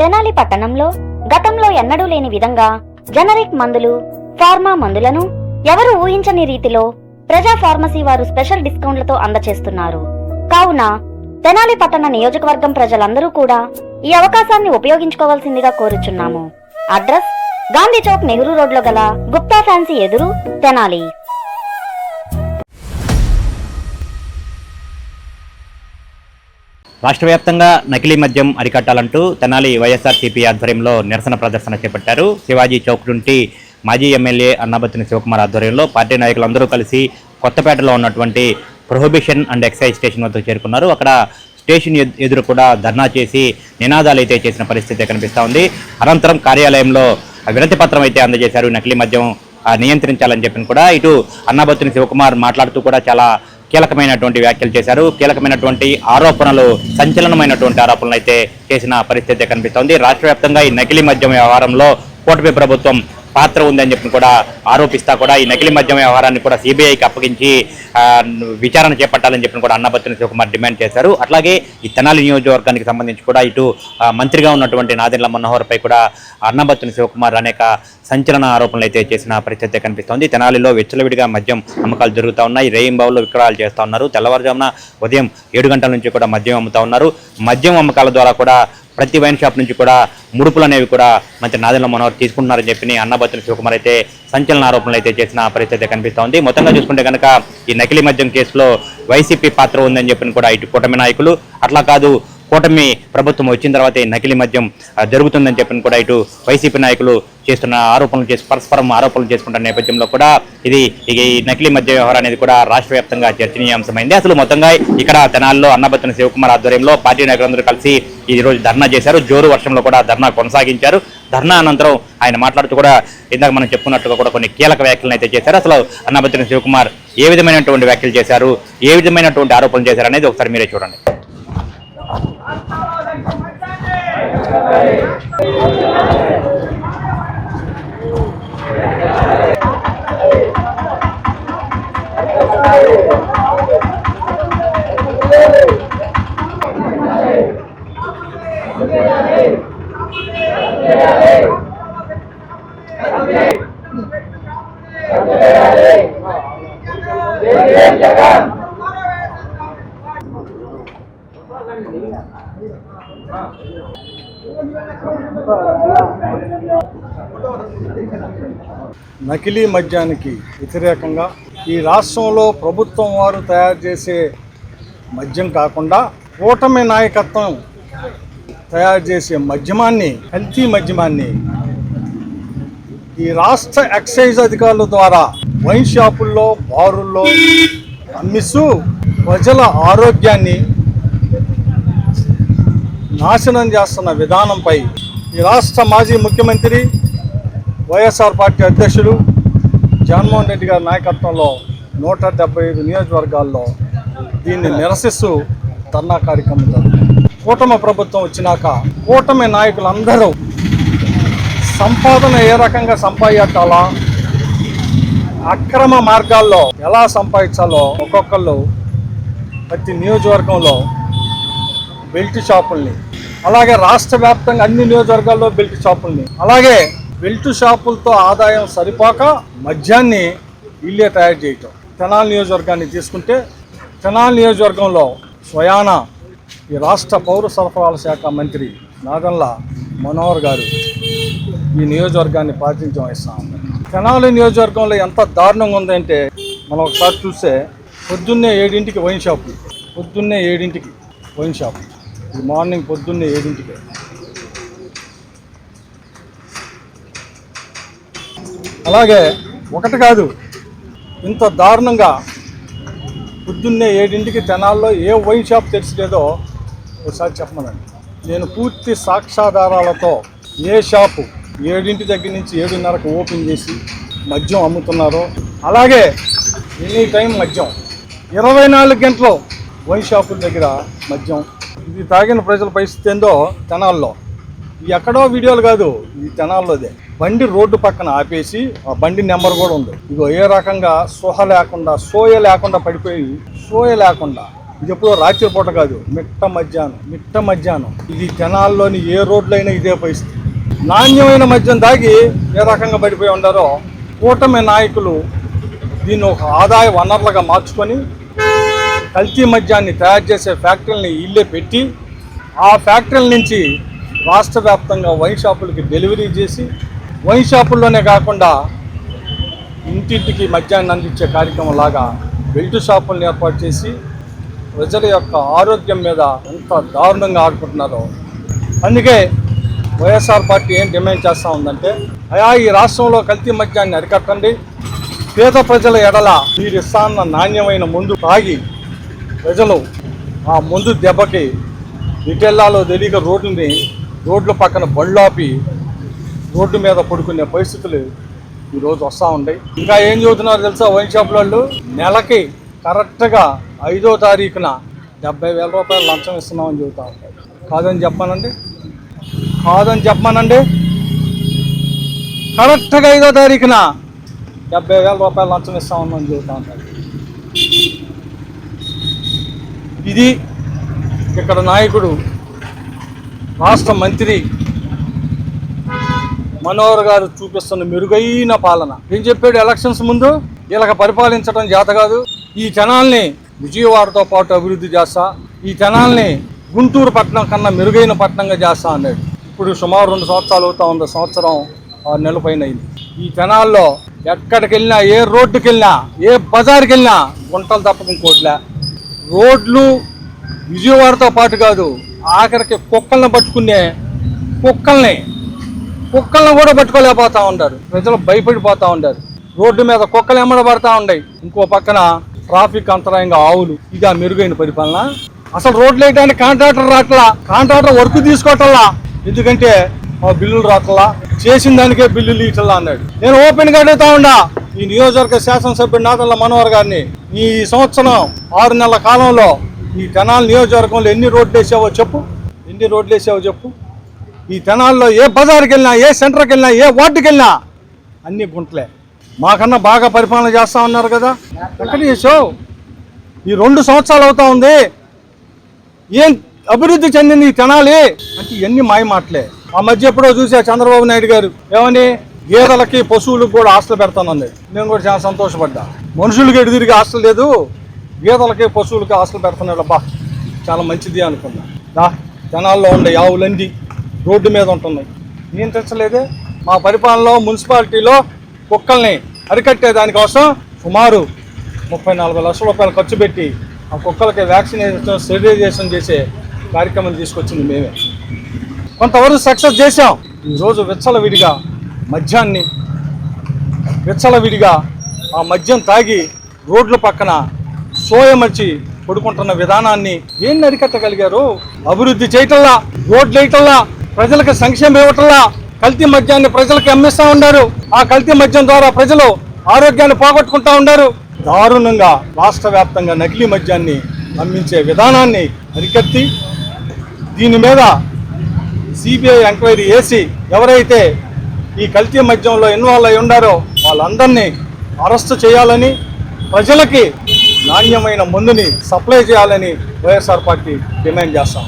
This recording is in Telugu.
తెనాలి పట్టణంలో గతంలో ఎన్నడూ లేని విధంగా జనరిక్ మందులు ఫార్మా మందులను ఎవరు ఊహించని రీతిలో ప్రజా ఫార్మసీ వారు స్పెషల్ డిస్కౌంట్లతో అందచేస్తున్నారు. కావున తెనాలి పట్టణ నియోజకవర్గం ప్రజలందరూ కూడా ఈ అవకాశాన్ని ఉపయోగించుకోవాల్సిందిగా కోరుచున్నాము. అడ్రస్ గాంధీ చౌక్ నెహ్రూ రోడ్లో గల గుప్తా ఫ్యాన్సీ ఎదురు తెనాలి. రాష్ట్ర వ్యాప్తంగా నకిలీ మద్యం అరికట్టాలంటూ తెనాలి వైఎస్ఆర్సీపీ ఆధ్వర్యంలో నిరసన ప్రదర్శన చేపట్టారు. శివాజీ చౌక్ నుండి మాజీ ఎమ్మెల్యే అన్నాబత్తిని శివకుమార్ ఆధ్వర్యంలో పార్టీ నాయకులందరూ కలిసి కొత్తపేటలో ఉన్నటువంటి ప్రొహిబిషన్ అండ్ ఎక్సైజ్ స్టేషన్ వద్ద చేరుకున్నారు. అక్కడ స్టేషన్ ఎదు- ఎదురు కూడా ధర్నా చేసి నినాదాలు అయితే చేసిన పరిస్థితి కనిపిస్తూ ఉంది. అనంతరం కార్యాలయంలో వినతి పత్రం అయితే అందజేశారు. నకిలీ మద్యం నియంత్రించాలని చెప్పిన కూడా ఇటు అన్నాబత్తిని శివకుమార్ మాట్లాడుతూ కూడా చాలా కీలకమైనటువంటి వ్యాఖ్యలు చేశారు. కీలకమైనటువంటి ఆరోపణలు సంచలనమైనటువంటి ఆరోపణలు అయితే చేసిన పరిస్థితి కనిపిస్తోంది. రాష్ట్ర వ్యాప్తంగా ఈ నకిలీ మద్యం వ్యవహారంలో కూటమి ప్రభుత్వం పాత్ర ఉందని చెప్పి కూడా ఆరోపిస్తా కూడా ఈ నకిలీ మద్యం వ్యవహారాన్ని కూడా సిబిఐకి అప్పగించి విచారణ చేపట్టాలని చెప్పి కూడా అన్నపత్రిని శివకుమార్ డిమాండ్ చేశారు. అట్లాగే ఈ తెనాలి నియోజకవర్గానికి సంబంధించి కూడా ఇటు మంత్రిగా ఉన్నటువంటి నాదెండ్ల మనోహర్పై కూడా అన్నపత్రిని శివకుమార్ అనేక సంచలన ఆరోపణలు అయితే చేసిన పరిస్థితి కనిపిస్తోంది. తెనాలిలో విచ్చలవిడిగా మద్యం అమ్మకాలు జరుగుతూ ఉన్నాయి. రేయింబావులో విక్రయాలు చేస్తూ ఉన్నారు. తెల్లవారుజామున ఉదయం ఏడు గంటల నుంచి కూడా మద్యం అమ్ముతా ఉన్నారు. మద్యం అమ్మకాల ద్వారా కూడా ప్రతి వైన్ షాప్ నుంచి కూడా ముడుపులు అనేవి కూడా మంత్రి నాదెండ్ల మనోహర్ తీసుకుంటున్నారని చెప్పి అన్నబత్తుని శివకుమార్ అయితే సంచలన ఆరోపణలు అయితే చేసిన పరిస్థితి కనిపిస్తూ ఉంది మొత్తంగా చూసుకుంటే కనుక ఈ నకిలీ మద్యం కేసులో వైసీపీ పాత్ర ఉందని చెప్పిన కూడా ఇటు కూటమి నాయకులు. అట్లా కాదు కూటమి ప్రభుత్వం వచ్చిన తర్వాత నకిలీ మద్యం జరుగుతుందని చెప్పిన కూడా ఇటు వైసీపీ నాయకులు చేస్తున్న ఆరోపణలు చేసి పరస్పరం ఆరోపణలు చేసుకుంటున్న నేపథ్యంలో కూడా ఇది ఈ నకిలీ మద్య వ్యవహారం అనేది కూడా రాష్ట్ర వ్యాప్తంగా చర్చనీయాంశమైంది. అసలు మొత్తంగా ఇక్కడ తెనాల్లో అన్నబత్తున శివకుమార్ ఆధ్వర్యంలో పార్టీ నాయకులందరూ కలిసి ఈ రోజు ధర్నా చేశారు. జోరు వర్షంలో కూడా ధర్నా కొనసాగించారు. ధర్నా అనంతరం ఆయన మాట్లాడుతూ కూడా ఇందాక మనం చెప్పుకున్నట్టుగా కూడా కొన్ని కీలక వ్యాఖ్యలను అయితే చేశారు. అసలు అన్నబత్తున శివకుమార్ ఏ విధమైనటువంటి వ్యాఖ్యలు చేశారు? ఏ విధమైనటువంటి ఆరోపణలు చేశారు అనేది ఒకసారి మీరే చూడండి. Jangan నకిలీ మద్యానికి వ్యతిరేకంగా ఈ రాష్ట్రంలో ప్రభుత్వం వారు తయారు చేసే మద్యం కాకుండా కూటమి నాయకత్వం తయారు చేసే మద్యమాన్ని హెల్తీ మద్యమాన్ని ఈ రాష్ట్ర ఎక్సైజ్ అధికారుల ద్వారా వైన్ షాపుల్లో బారుల్లో అమ్మిస్తూ ప్రజల ఆరోగ్యాన్ని నాశనం చేస్తున్న విధానంపై ఈ రాష్ట్ర మాజీ ముఖ్యమంత్రి వైఎస్ఆర్ పార్టీ అధ్యక్షులు జగన్మోహన్ రెడ్డి గారి నాయకత్వంలో నూట డెబ్బై ఐదు నియోజకవర్గాల్లో దీన్ని నిరసిస్తూ ధర్నా కార్యక్రమం జరుగుతుంది. కూటమి ప్రభుత్వం వచ్చినాక కూటమి నాయకులందరూ సంపాదన ఏ రకంగా సంపాదించాలా అక్రమ మార్గాల్లో ఎలా సంపాదించాలో ఒక్కొక్కళ్ళు ప్రతి నియోజకవర్గంలో బెల్ట్ షాపుల్ని అలాగే రాష్ట్ర వ్యాప్తంగా అన్ని నియోజకవర్గాల్లో బెల్ట్ షాపుల్ని. అలాగే బెల్ట్ షాపులతో ఆదాయం సరిపోక మద్యాన్ని ఇల్లే తయారు చేయటం. తెనాల నియోజకవర్గాన్ని తీసుకుంటే తెనాల నియోజకవర్గంలో స్వయాన ఈ రాష్ట్ర పౌర సరఫరాల శాఖ మంత్రి నాగన్ల మనోహర్ గారు ఈ నియోజకవర్గాన్ని ప్రాతినిధ్యం వహిస్తా. ఉన్నారు తెనాలి నియోజకవర్గంలో ఎంత దారుణంగా ఉందంటే మనం ఒకసారి చూస్తే పొద్దున్నే ఏడింటికి వైన్ షాపు. పొద్దున్నే ఏడింటికి వైన్ షాపు. మార్నింగ్ పొద్దున్నే ఏడింటికి. అలాగే ఒకటి కాదు ఇంత దారుణంగా పొద్దున్నే ఏడింటికి తెనాల్లో ఏ వైన్ షాప్ తెరిచలేదో ఒకసారి చెప్పమనండి. నేను పూర్తి సాక్ష్యాధారాలతో ఏ షాపు ఏడింటి దగ్గర నుంచి ఏడున్నరకు ఓపెన్ చేసి మద్యం అమ్ముతున్నారో అలాగే ఎనీ టైం మద్యం. ఇరవై నాలుగు గంటలు వైన్ షాపుల దగ్గర మద్యం ఇది తాగిన ప్రజల పరిస్థితి ఏందో తెనాల్లో. ఎక్కడో వీడియోలు కాదు ఇది తెనాల్లోదే. బండి రోడ్డు పక్కన ఆపేసి ఆ బండి నెంబర్ కూడా ఉంది. ఇదిగో ఏ రకంగా సోహ లేకుండా సోయ లేకుండా పడిపోయి సోయ లేకుండా. ఇది ఎప్పుడో రాత్రి పూట కాదు మిట్ట మధ్యాహ్నం మిట్ట మధ్యాహ్నం. ఇది జనాల్లోని ఏ రోడ్లైనా ఇదే పరిస్థితి. నాణ్యమైన మద్యం దాగి ఏ రకంగా పడిపోయి ఉండారో కూటమి నాయకులు దీన్ని ఒక ఆదాయ వనరులుగా మార్చుకొని కల్తీ మద్యాన్ని తయారు చేసే ఫ్యాక్టరీలని ఇల్లే పెట్టి ఆ ఫ్యాక్టరీల నుంచి రాష్ట్ర వ్యాప్తంగా వైన్ షాపులకి డెలివరీ చేసి వైన్ షాపుల్లోనే కాకుండా ఇంటింటికి మద్యాన్ని అందించే కార్యక్రమం లాగా బెల్ట్ షాపులను ఏర్పాటు చేసి ప్రజల యొక్క ఆరోగ్యం మీద ఎంత దారుణంగా ఆడుకుంటున్నారో. అందుకే వైఎస్ఆర్ పార్టీ ఏం డిమాండ్ చేస్తూ ఉందంటే అయా ఈ రాష్ట్రంలో కల్తీ మద్యాన్ని అరికట్టండి. పేద ప్రజల ఎడల మీరు ఇస్తాన్న నాణ్యమైన ముందు తాగి ప్రజలు ఆ ముందు దెబ్బకి ఇటెల్లాలో తెలియక రోడ్లని రోడ్ల పక్కన బళ్ళాపి రోడ్డు మీద పడుకునే పరిస్థితులు ఈరోజు వస్తూ ఉన్నాయి. ఇంకా ఏం చదువుతున్నారు తెలుసా వైన్ షాప్ వాళ్ళు? నెలకి కరెక్ట్గా ఐదో తారీఖున డెబ్బై వేల రూపాయలు లంచం ఇస్తున్నామని చెబుతా ఉంటారు కాదని చెప్పానండి? కాదని చెప్పానండి? కరెక్ట్గా ఐదో తారీఖున డెబ్బై వేల రూపాయలు లంచం ఇస్తామని చెబుతా ఉంటారు ఇది ఇక్కడ నాయకుడు రాష్ట్ర మంత్రి మనోహర్ గారు చూపిస్తున్న మెరుగైన పాలన. ఏం చెప్పాడు ఎలక్షన్స్ ముందు? వీళ్ళకి పరిపాలించడం చేత కాదు. ఈ జనాల్ని విజయవాడతో పాటు అభివృద్ధి చేస్తా ఈ జనాల్ని గుంటూరు పట్టణం కన్నా మెరుగైన పట్టణంగా చేస్తా అన్నాడు. ఇప్పుడు సుమారు రెండు సంవత్సరాలు అవుతా ఉంది సంవత్సరం ఆరు నెలల పైన అయింది. ఈ జనాల్లో ఎక్కడికి వెళ్ళినా ఏ రోడ్డుకి వెళ్ళినా ఏ బజార్కి వెళ్ళినా గుంటలు తప్పకుండా ఇంకోట్లే. రోడ్లు విజయవాడతో పాటు కాదు ఆఖరికి కుక్కల్ని పట్టుకునే కుక్కల్ని కుక్కల్ని కూడా పట్టుకోలేకపోతా ఉన్నారు. ప్రజలు భయపడిపోతా ఉన్నారు. రోడ్డు మీద కుక్కలు ఎమ్మడబడతా ఉన్నాయి. ఇంకో పక్కన ట్రాఫిక్ అంతరాయంగా ఆవులు. ఇది ఆ మెరుగైన పరిపాలన. అసలు రోడ్లు వేయడానికి కాంట్రాక్టర్ రాట్లా? కాంట్రాక్టర్ వర్క్ తీసుకోవటంలా? ఎందుకంటే ఆ బిల్లులు రాట్లా? చేసిన దానికే బిల్లులు ఇట్లా అన్నాడు. నేను ఓపెన్గా అడుగుతా ఉండా ఈ నియోజకవర్గ శాసనసభ్యుడు నాదల్ల మనోహర్ గారిని ఈ సంవత్సరం ఆరు నెలల కాలంలో ఈ తెనాలి నియోజకవర్గంలో ఎన్ని రోడ్లు వేసావో చెప్పు. ఎన్ని రోడ్లు వేసావో చెప్పు. ఈ తెనాల్లో ఏ బజార్కి వెళ్ళినా ఏ సెంటర్కి వెళ్ళినా ఏ వార్డుకి వెళ్ళినా అన్ని గుంటలే. మాకన్నా బాగా పరిపాలన చేస్తా ఉన్నారు కదా. ఎక్కడ చేసావు ఈ రెండు సంవత్సరాలు అవుతా ఉంది. ఏం అభివృద్ధి చెందింది ఈ తెనాలి? అంటే ఇవన్నీ మాయ మాటలే ఆ మధ్య ఎప్పుడో చూసా చంద్రబాబు నాయుడు గారు. ఏమని? గేదెలకి పశువులకు కూడా హాస్టల్ పెడతానండి నేను కూడా చాలా సంతోషపడ్డా. మనుషులకి ఎటు తిరిగి హాస్టల్ లేదు. గేదెలకి పశువులకి హాస్టల్ పెడుతున్నాడు. అబ్బా చాలా మంచిది అనుకున్నా. దా జనాల్లో ఉండే ఆవులండి రోడ్డు మీద ఉంటున్నాయి. నియంత్రించలేదే తెచ్చలేదే. మా పరిపాలనలో మున్సిపాలిటీలో కుక్కల్ని అరికట్టే దానికోసం సుమారు ముప్పై నలభై లక్షల రూపాయలు ఖర్చు పెట్టి ఆ కుక్కలకి వ్యాక్సినేషన్ స్టెరిలైజేషన్ చేసే కార్యక్రమం తీసుకొచ్చింది మేమే. కొంతవరకు సక్సెస్ చేశాం. ఈరోజు విచ్చలవిడిగా మద్యాన్ని విచ్చలవిడిగా ఆ మద్యం తాగి రోడ్ల పక్కన సోయమర్చి పడుకుంటున్న విధానాన్ని ఏం అరికట్టగలిగారు? అభివృద్ధి చేయటంలా రోడ్లు వేయటంలా ప్రజలకు సంక్షేమం ఇవ్వటంలా కల్తీ మద్యాన్ని ప్రజలకు అమ్మిస్తూ ఉన్నారు. ఆ కల్తీ మద్యం ద్వారా ప్రజలు ఆరోగ్యాన్ని పోగొట్టుకుంటా ఉన్నారు. దారుణంగా రాష్ట్ర వ్యాప్తంగా నకిలీ మద్యాన్ని అమ్మించే విధానాన్ని అరికట్టి దీని మీద సిబిఐ ఎంక్వైరీ చేసి ఎవరైతే ఈ కల్తీ మద్యంలో ఇన్వాల్వ్ అయి ఉండారో వాళ్ళందరినీ అరెస్టు చేయాలని ప్రజలకి నాణ్యమైన మందుని సప్లై చేయాలని వైఎస్ఆర్ పార్టీ డిమాండ్ చేస్తాం